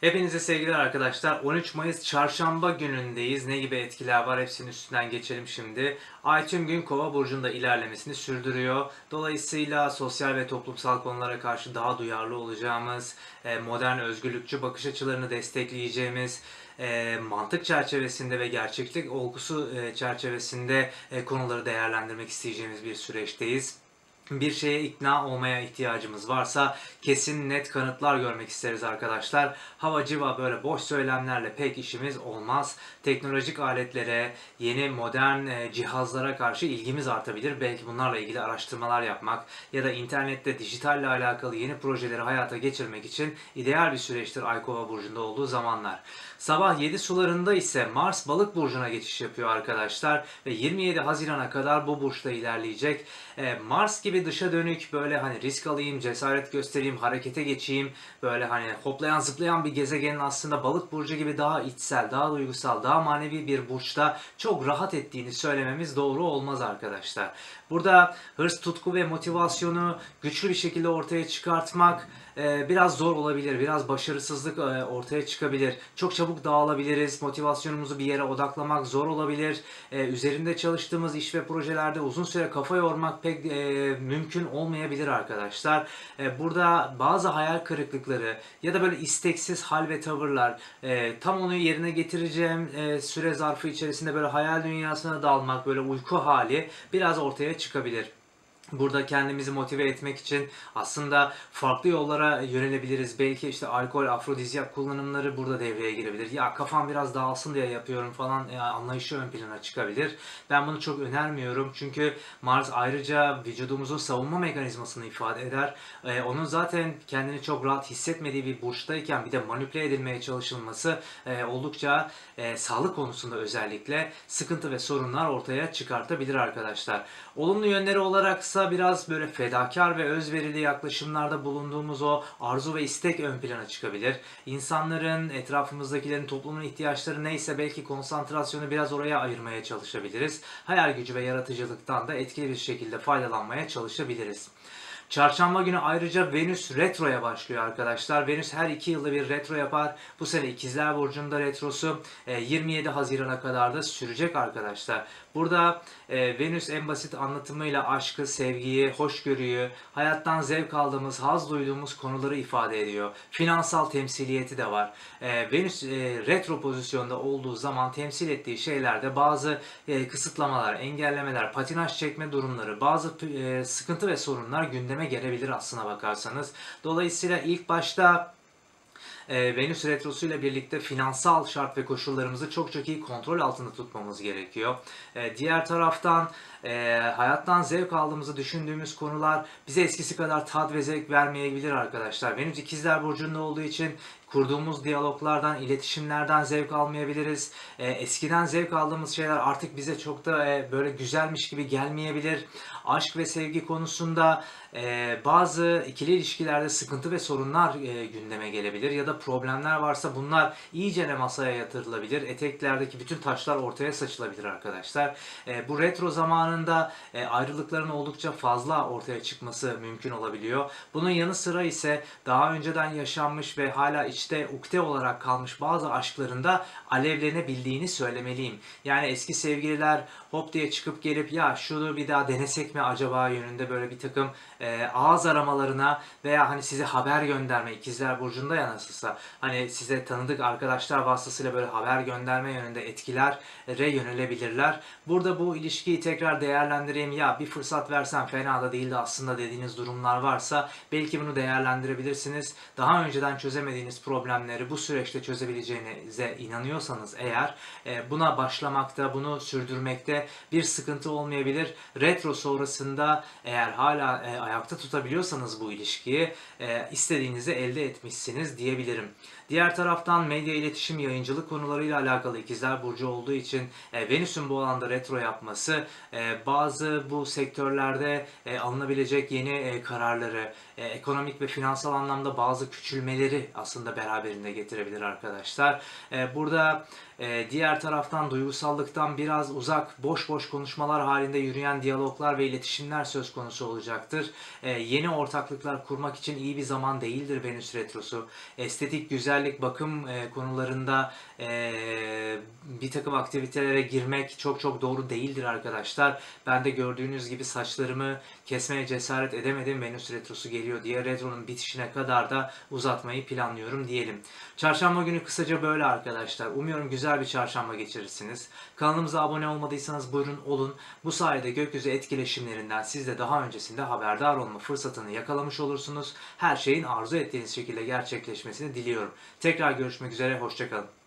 Hepinize sevgiler arkadaşlar. 13 Mayıs çarşamba günündeyiz. Ne gibi etkiler var hepsinin üstünden geçelim şimdi. Ay tüm gün Kova burcunda ilerlemesini sürdürüyor. Dolayısıyla sosyal ve toplumsal konulara karşı daha duyarlı olacağımız, e, modern özgürlükçü bakış açılarını destekleyeceğimiz, e, mantık çerçevesinde ve gerçeklik olgusu e, çerçevesinde konuları değerlendirmek isteyeceğimiz bir süreçteyiz bir şeye ikna olmaya ihtiyacımız varsa kesin net kanıtlar görmek isteriz arkadaşlar. Hava civa böyle boş söylemlerle pek işimiz olmaz. Teknolojik aletlere, yeni modern e, cihazlara karşı ilgimiz artabilir. Belki bunlarla ilgili araştırmalar yapmak ya da internette dijitalle alakalı yeni projeleri hayata geçirmek için ideal bir süreçtir Aykova burcunda olduğu zamanlar. Sabah 7 sularında ise Mars balık burcuna geçiş yapıyor arkadaşlar ve 27 Haziran'a kadar bu burçta ilerleyecek. E, Mars gibi dışa dönük böyle hani risk alayım, cesaret göstereyim, harekete geçeyim. Böyle hani hoplayan zıplayan bir gezegenin aslında balık burcu gibi daha içsel, daha duygusal, daha manevi bir burçta çok rahat ettiğini söylememiz doğru olmaz arkadaşlar. Burada hırs, tutku ve motivasyonu güçlü bir şekilde ortaya çıkartmak e, biraz zor olabilir. Biraz başarısızlık e, ortaya çıkabilir. Çok çabuk dağılabiliriz. Motivasyonumuzu bir yere odaklamak zor olabilir. E, üzerinde çalıştığımız iş ve projelerde uzun süre kafa yormak pek mümkün olmayabilir arkadaşlar. E, burada bazı hayal kırıklıkları ya da böyle isteksiz hal ve tavırlar e, tam onu yerine getireceğim e, süre zarfı içerisinde böyle hayal dünyasına dalmak, böyle uyku hali biraz ortaya çıkabilir. Burada kendimizi motive etmek için aslında farklı yollara yönelebiliriz. Belki işte alkol, afrodizyak kullanımları burada devreye girebilir. Ya kafam biraz dağılsın diye yapıyorum falan e, anlayışı ön plana çıkabilir. Ben bunu çok önermiyorum. Çünkü Mars ayrıca vücudumuzun savunma mekanizmasını ifade eder. E, onun zaten kendini çok rahat hissetmediği bir burçtayken bir de manipüle edilmeye çalışılması e, oldukça e, sağlık konusunda özellikle sıkıntı ve sorunlar ortaya çıkartabilir arkadaşlar. Olumlu yönleri olaraksa biraz böyle fedakar ve özverili yaklaşımlarda bulunduğumuz o arzu ve istek ön plana çıkabilir. İnsanların, etrafımızdakilerin, toplumun ihtiyaçları neyse belki konsantrasyonu biraz oraya ayırmaya çalışabiliriz. Hayal gücü ve yaratıcılıktan da etkili bir şekilde faydalanmaya çalışabiliriz. Çarşamba günü ayrıca Venüs retroya başlıyor arkadaşlar. Venüs her iki yılda bir retro yapar. Bu sene İkizler Burcu'nda retrosu e, 27 Haziran'a kadar da sürecek arkadaşlar. Burada e, Venüs en basit anlatımıyla aşkı, sevgiyi, hoşgörüyü, hayattan zevk aldığımız, haz duyduğumuz konuları ifade ediyor. Finansal temsiliyeti de var. E, Venüs e, retro pozisyonda olduğu zaman temsil ettiği şeylerde bazı e, kısıtlamalar, engellemeler, patinaj çekme durumları, bazı e, sıkıntı ve sorunlar gündeme gelebilir aslına bakarsanız. Dolayısıyla ilk başta e, Venüs Retrosu ile birlikte finansal şart ve koşullarımızı çok çok iyi kontrol altında tutmamız gerekiyor. E, diğer taraftan e, hayattan zevk aldığımızı düşündüğümüz konular bize eskisi kadar tat ve zevk vermeyebilir arkadaşlar. Venüs ikizler burcunda olduğu için kurduğumuz diyaloglardan, iletişimlerden zevk almayabiliriz. E, eskiden zevk aldığımız şeyler artık bize çok da e, böyle güzelmiş gibi gelmeyebilir. Aşk ve sevgi konusunda e, bazı ikili ilişkilerde sıkıntı ve sorunlar gündeme gelebilir ya da problemler varsa bunlar iyice masaya yatırılabilir. Eteklerdeki bütün taşlar ortaya saçılabilir arkadaşlar. E, bu retro zamanında e, ayrılıkların oldukça fazla ortaya çıkması mümkün olabiliyor. Bunun yanı sıra ise daha önceden yaşanmış ve hala içte ukde olarak kalmış bazı aşklarında alevlenebildiğini söylemeliyim. Yani eski sevgililer hop diye çıkıp gelip ya şunu bir daha denesek mi acaba yönünde böyle bir takım e, ağız aramalarına veya hani size haber gönderme ikizler burcunda ya nasılsa hani size tanıdık arkadaşlar vasıtasıyla böyle haber gönderme yönünde etkilere yönelebilirler. Burada bu ilişkiyi tekrar değerlendireyim ya bir fırsat versem fena da değildi aslında dediğiniz durumlar varsa belki bunu değerlendirebilirsiniz. Daha önceden çözemediğiniz problemleri bu süreçte çözebileceğinize inanıyorsanız eğer e, buna başlamakta, bunu sürdürmekte bir sıkıntı olmayabilir. Retro sonrasında eğer hala e, ayakta tutabiliyorsanız bu ilişkiyi e, istediğinizi elde etmişsiniz diyebilirim. Diğer taraftan medya iletişim yayıncılık konularıyla alakalı ikizler burcu olduğu için e, Venüs'ün bu alanda retro yapması e, bazı bu sektörlerde e, alınabilecek yeni e, kararları, e, ekonomik ve finansal anlamda bazı küçülmeleri aslında beraberinde getirebilir arkadaşlar. E, burada e, diğer taraftan duygusallıktan biraz uzak, boş boş konuşmalar halinde yürüyen diyaloglar ve iletişimler söz konusu olacaktır. E, yeni ortaklıklar kurmak için iyi bir zaman değildir Venüs retrosu. Estetik estetik, güzellik, bakım e, konularında e, bir takım aktivitelere girmek çok çok doğru değildir arkadaşlar. Ben de gördüğünüz gibi saçlarımı kesmeye cesaret edemedim. Venüs Retrosu geliyor diye retronun bitişine kadar da uzatmayı planlıyorum diyelim. Çarşamba günü kısaca böyle arkadaşlar. Umuyorum güzel bir çarşamba geçirirsiniz. Kanalımıza abone olmadıysanız buyurun olun. Bu sayede gökyüzü etkileşimlerinden siz de daha öncesinde haberdar olma fırsatını yakalamış olursunuz. Her şeyin arzu ettiğiniz şekilde gerçekleşmesini diliyorum. Tekrar görüşmek üzere, hoşçakalın.